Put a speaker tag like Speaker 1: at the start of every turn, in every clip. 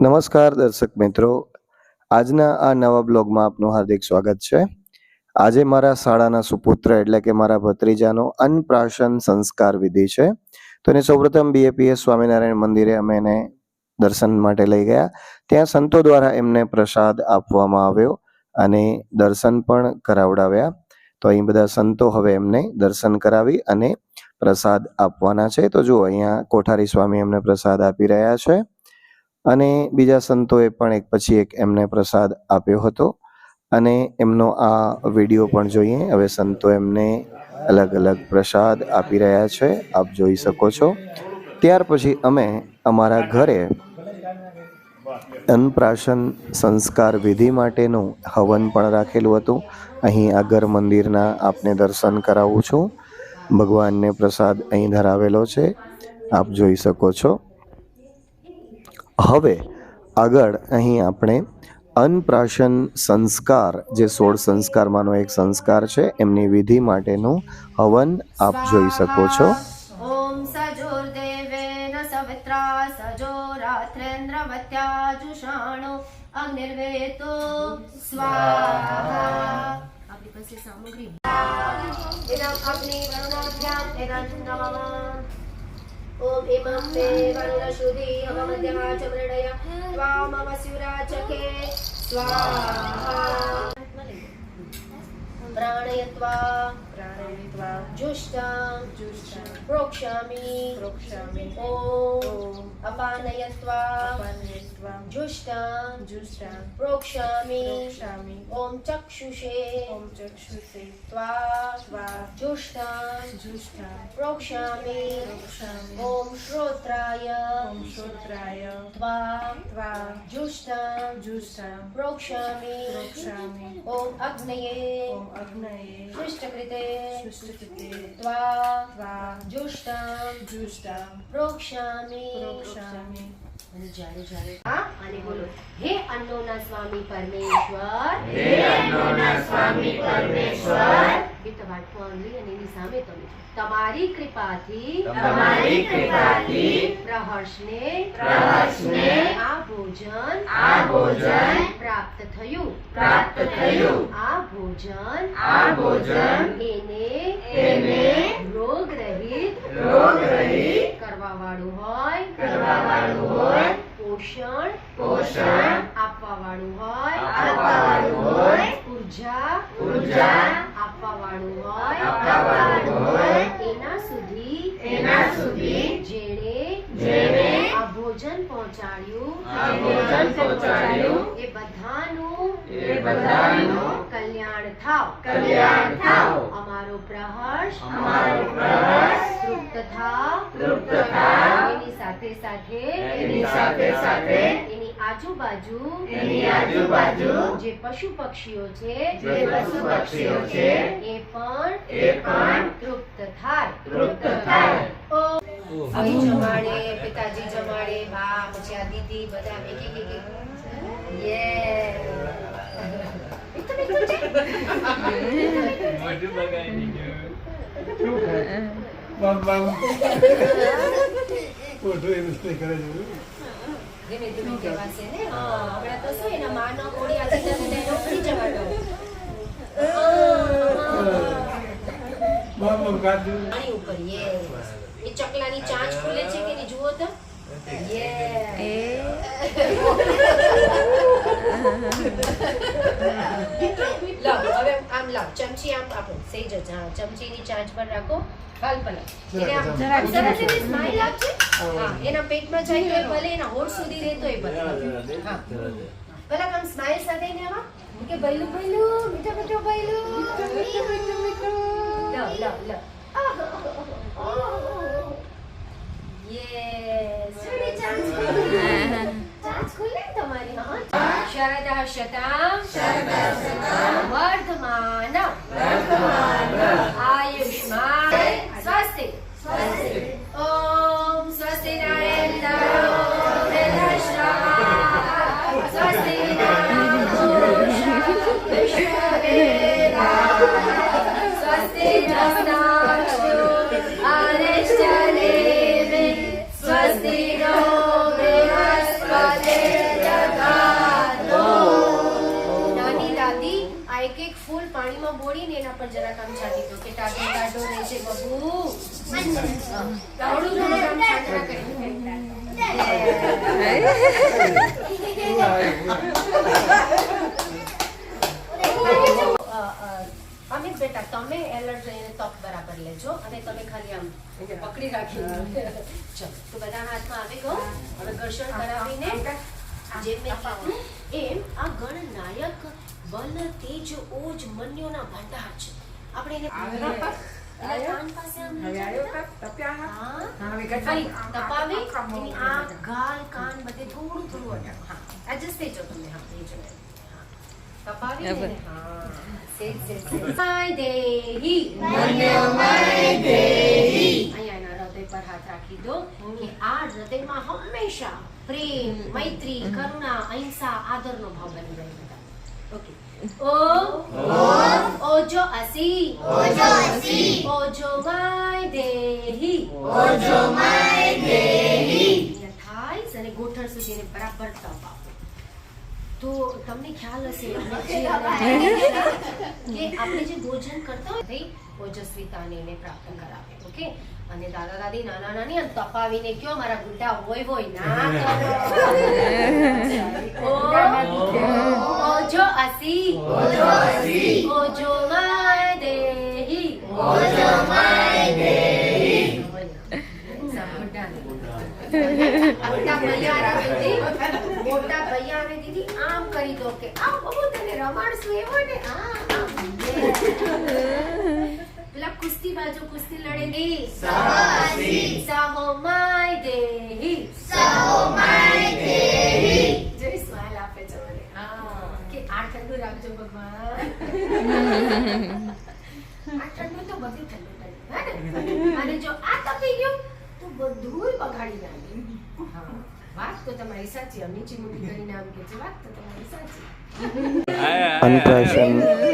Speaker 1: નમસ્કાર દર્શક મિત્રો. આજના આ નવા બ્લોગમાં આપનું હાર્દિક સ્વાગત છે. આજે મારા શાળાના સુપુત્ર એટલે કે મારા ભત્રીજાનો અન્નપ્રાશન સંસ્કાર વિધિ છે. તો એને સૌપ્રથમ બીએપીએસ સ્વામિનારાયણ મંદિરે અમે એને દર્શન માટે લઈ ગયા. ત્યાં સંતો દ્વારા એમને પ્રસાદ આપવામાં આવ્યો અને દર્શન પણ કરાવડાવ્યા. તો અહીં બધા સંતો હવે એમને દર્શન કરાવી અને પ્રસાદ આપવાના છે. તો જુઓ, અહીંયા કોઠારી સ્વામી એમને પ્રસાદ આપી રહ્યા છે. અને બીજા સંતોએ પણ એક પછી એક એમને પ્રસાદ આપ્યો હતો. અને એમનો આ વીડિયો પણ જોઈએ. હવે સંતો એમને અલગ અલગ પ્રસાદ આપી રહ્યા છે. આપ જોઈ શકો છો. ત્યાર પછી અમે અમારા ઘરે અન્નપ્રાશન સંસ્કાર વિધિ માટેનું હવન પણ રાખેલું હતું. અહીં આગર મંદિરના આપને દર્શન કરાવું છું. ભગવાનને પ્રસાદ અહીં ધરાવેલો છે. આપ જોઈ શકો છો. હવે આગળ અહીં આપણે અન્નપ્રાશન સંસ્કાર જે સોળ સંસ્કારમાંનો એક સંસ્કાર છે એમની વિધિ માટેનું હવન આપ જોઈ શકો છો.
Speaker 2: સામગ્રી. ॐ इमं ते वरुणशुद्धि अवमध्यमा च मृडय त्वामवस्युराचके स्वाहा प्राणयत्वा
Speaker 3: प्राणयित्वा
Speaker 2: जुष्टां
Speaker 3: जुष्टां
Speaker 2: प्रोक्षामि
Speaker 3: प्रोक्षामि
Speaker 2: ॐ अपानयत्वा
Speaker 3: अपानयित्वा
Speaker 2: जुष्टां
Speaker 3: जुष्टां
Speaker 2: प्रोक्षामि
Speaker 3: प्रोक्षामि
Speaker 2: ॐ चक्षुषे
Speaker 3: ॐ चक्षुषे
Speaker 2: त्वा
Speaker 3: त्वा
Speaker 2: जुष्टां
Speaker 3: जुष्टां
Speaker 2: प्रोक्षामि
Speaker 3: प्रोक्षामि
Speaker 2: ॐ श्रोत्राय
Speaker 3: ॐ श्रोत्राय
Speaker 2: त्वा
Speaker 3: त्वा
Speaker 2: जुष्टां
Speaker 3: जुष्टां
Speaker 2: प्रोक्षामि
Speaker 3: प्रोक्षामि
Speaker 2: ॐ अग्नये
Speaker 3: ॐ
Speaker 2: સૃષ્ટકૃતે સૃષ્ટકૃતે ત્વા જુષ્ટમ જુષ્ટમ પ્રોક્ષામિ પ્રોક્ષામિ તમારી કૃપાથી
Speaker 4: તમારી કૃપાથી
Speaker 2: પ્રહર્ષને
Speaker 4: પ્રહર્ષને
Speaker 2: આ ભોજન
Speaker 4: આ ભોજન
Speaker 2: પ્રાપ્ત થયું?
Speaker 4: પ્રાપ્ત થયું.
Speaker 2: આ ભોજન
Speaker 4: આ ભોજન
Speaker 2: એને
Speaker 4: એને
Speaker 2: રોગ રહિત
Speaker 4: રોગ રહિત
Speaker 2: કરવા વાળું હોય
Speaker 4: કરવા વાળું હોય
Speaker 2: પોષણ
Speaker 4: પોષણ
Speaker 2: આપવા વાળું હોય
Speaker 4: આપવા વાળું હોય
Speaker 2: ઊર્જા
Speaker 4: ઊર્જા
Speaker 2: આપવા વાળું હોય
Speaker 4: આપવા વાળું હોય
Speaker 2: એના સુધી
Speaker 4: એના સુધી
Speaker 2: જેણે
Speaker 4: જેણે
Speaker 2: આ ભોજન પહોંચાડ્યું.
Speaker 4: આ ભોજન પહોંચાડ્યું.
Speaker 2: બધાનું કલ્યાણ થાવ.
Speaker 4: કલ્યાણ થાવ.
Speaker 2: અમારો પ્રહર્ષ
Speaker 4: અમારો પ્રહર્ષ
Speaker 2: તૃપ્ત થાવ.
Speaker 4: તૃપ્ત થાવ.
Speaker 2: એની સાથે સાથે
Speaker 4: એની સાથે સાથે
Speaker 2: એની આજુબાજુ
Speaker 4: એની આજુબાજુ
Speaker 2: જે પશુ પક્ષીઓ છે
Speaker 4: જે પશુ પક્ષીઓ છે
Speaker 2: એ પણ
Speaker 4: એ પણ
Speaker 2: તૃપ્ત થાય.
Speaker 4: તૃપ્ત થાય.
Speaker 2: જમાડે પિતાજી જમાડે બા પછી આ દીદી બધા એક એક એક એક યે ચકલાની ચાંચ ખુલે છે કે નહીં? જુઓ તો યે લાવ હવે આમ લાવ. ચમચી આમ આપો. સહી જ હા ચમચીની ચાંચ પર રાખો. હાલ પલા એને આમ સરસ એવી સ્માઈલ આપજે. હા એના પેટમાં જાય તો એ ભલે એના હોઠ સુધી રહેતો એ ભલે. હા. પેલા આમ સ્માઈલ સાથે એને આમાં. કે ભૈલું ભૈલું મીઠા મીઠો ભૈલું. મીઠું મીઠું મીઠું લો લો લો યસ સુની ચાંચ હા શરદા શતામ શરદા શતામ વર્ધમાન વર્ધમાન આયુષ્માન સ્વસ્તિ સ્વસ્તિ પર જરાક આમ છાતી દો કે ટાઢો ટાઢો રહે છે બબુ. થોડું થોડું આમ છાતરા કરી અમિત બેટા તમે એલર્ટ રહીને તપ બરાબર લેજો અને તમે ખાલી આમ પકડી રાખી ચલો તો બધા હાથમાં આવી ગયો. અને ઘર્ષણ કરાવીને જેમ મેં કીધું એમ આ ગણનાયક બલ તેજ ઓજ મન્યોના ભંડાર છે. આપણે એને ને હાથ રાખી દો કે આ હૃદયમાં હંમેશા પ્રેમ મૈત્રી કરુણા અહિંસા આદરનો ભાવ બની રહે બધા. ઓકે ઓ ઓજો અસી ઓજો અસી ઓજો માય દેહી ઓજો માય દેહી થાઈસ અને ગોઠણ સુધી એને બરાબર તપ આપો તો તમને ખ્યાલ હશે કે આપણે જે ભોજન કરતા હોય ઓજસ્વીતાને એને પ્રાપ્ત કરાવે ઓકે અને દાદા દાદી નાના નાની અને તપાવીને કયો મારા ગુંડા હોય હોય ના અસી ઓજો અસી ઓજો માય દેહી ઓજો માય દેહી મોટા ભૈયા અને દીદી મોટા ભૈયા અને દીદી આમ કરી દો કે આ બહુ તને રમાડશું એવો ને આ આમ. પેલા કુસ્તી બાજુ કુસ્તી લડે લડેલી સાહો માય દેહી. સાહો માય દેહી.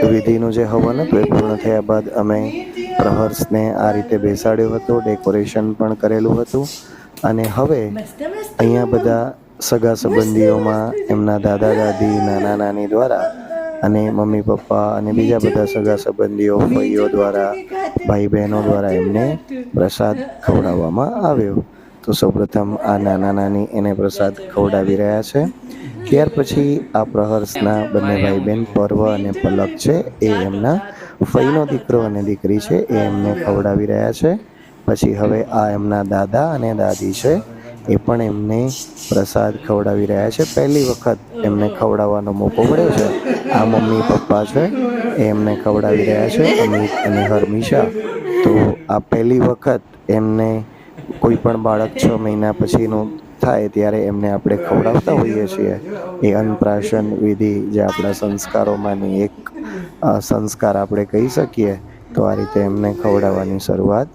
Speaker 2: તો
Speaker 1: વિધિનું જે હવન હતું એ પૂર્ણ થયા બાદ અમે પ્રહર્ષને આ રીતે બેસાડ્યો હતો, ડેકોરેશન પણ કરેલું હતું. અને હવે અહીંયા બધા સગા સંબંધીઓમાં એમના દાદા દાદી, નાના નાની દ્વારા અને મમ્મી પપ્પા અને બીજા બધા સગા સંબંધીઓ ભાઈઓ દ્વારા ભાઈ બહેનો દ્વારા એમને પ્રસાદ ખવડાવવામાં આવ્યો. તો સૌપ્રથમ આ નાના નાની એને પ્રસાદ ખવડાવી રહ્યા છે. ત્યાર પછી આ પ્રહર્ષના બંને ભાઈ બહેન પર્વ અને પલક છે એ એમના ફઈનો દીકરો અને દીકરી છે એ એમને ખવડાવી રહ્યા છે. પછી હવે આ એમના દાદા અને દાદી છે એ પણ એમને પ્રસાદ ખવડાવી રહ્યા છે. પહેલી વખત એમને ખવડાવવાનો મોકો મળ્યો છે. આ મમ્મી પપ્પા છે, એ એમને ખવડાવી રહ્યા છે અમિત અને હર્મિશા. તો આ પહેલી વખત એમને કોઈ પણ બાળક છ મહિના પછીનું થાય ત્યારે એમને આપણે ખવડાવતા હોઈએ છીએ. એ અન્નપ્રાશન વિધિ જે આપણા સંસ્કારોમાંની એક સંસ્કાર આપણે કહી શકીએ, તો આ રીતે એમને ખવડાવવાની શરૂઆત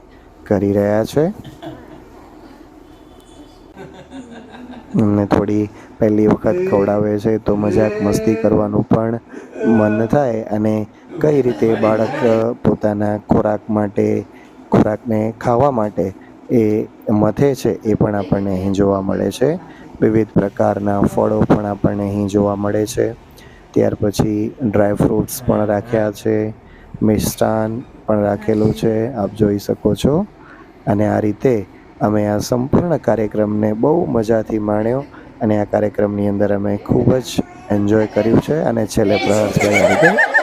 Speaker 1: કરી રહ્યા છે. એમને થોડી પહેલી વખત ખવડાવે છે તો મજાક મસ્તી કરવાનું પણ મન થાય અને કઈ રીતે બાળક પોતાના ખોરાક માટે, ખોરાકને ખાવા માટે એ મથે છે એ પણ આપણને અહીં જોવા મળે છે. વિવિધ પ્રકારના ફળો પણ આપણને અહીં જોવા મળે છે. ત્યાર પછી ડ્રાય ફ્રૂટ્સ પણ રાખ્યા છે. મિષ્ટાન પણ રાખેલું છે, આપ જોઈ શકો છો. અને આ રીતે અમે આ સંપૂર્ણ કાર્યક્રમને બહુ મજાથી માણ્યો અને આ કાર્યક્રમની અંદર અમે ખૂબ જ એન્જોય કર્યું છે અને છેલ્લે પ્રહર્ષભાઈ આ રીતે